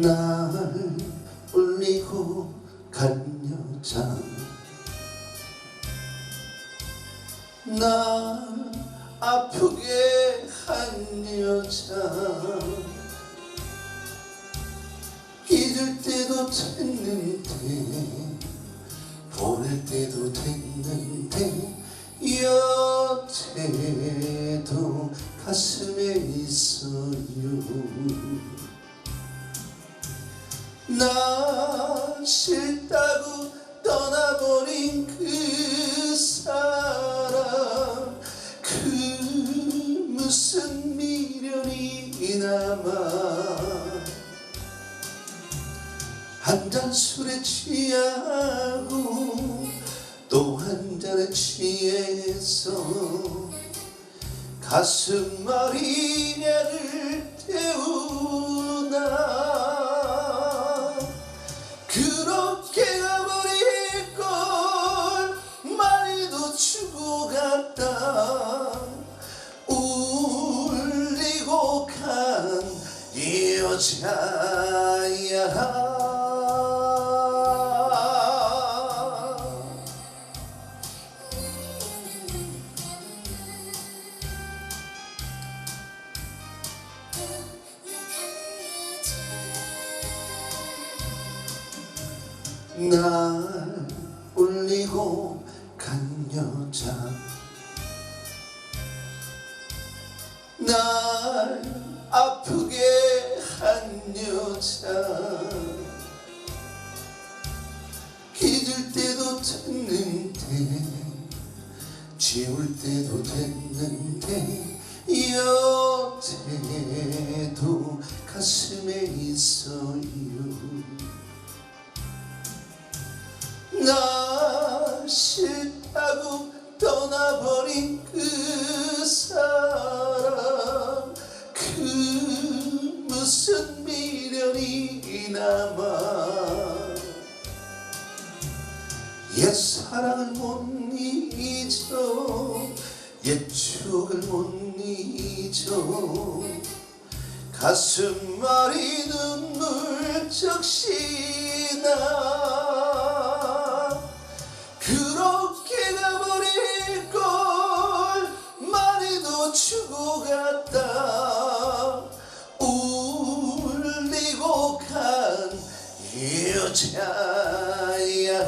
날 울리고 간 여자. 날 아프게 한 여자. 잊을 때도 됐는데 보낼 때도 됐는데 여태도 가슴에 있어요 나 싫다고 떠나버린 그 사람. 그 무슨 미련이 남아 한 잔 술에 취하고 또 한 잔에 취해서 가슴 마리냐를 여자야. 날 울리고 간 여자. 날 아프게 한 여자 잊을 때도 됐는데 지울 때도 됐는데 여태도 가슴에 있어요. 나 싫다고 떠나버린 그 사람 옛 사랑을 못 잊어 옛 추억을 못 잊어. 가슴 마리 눈물 적시나 그렇게 가버릴 걸 많이도 주고 갔다 여자야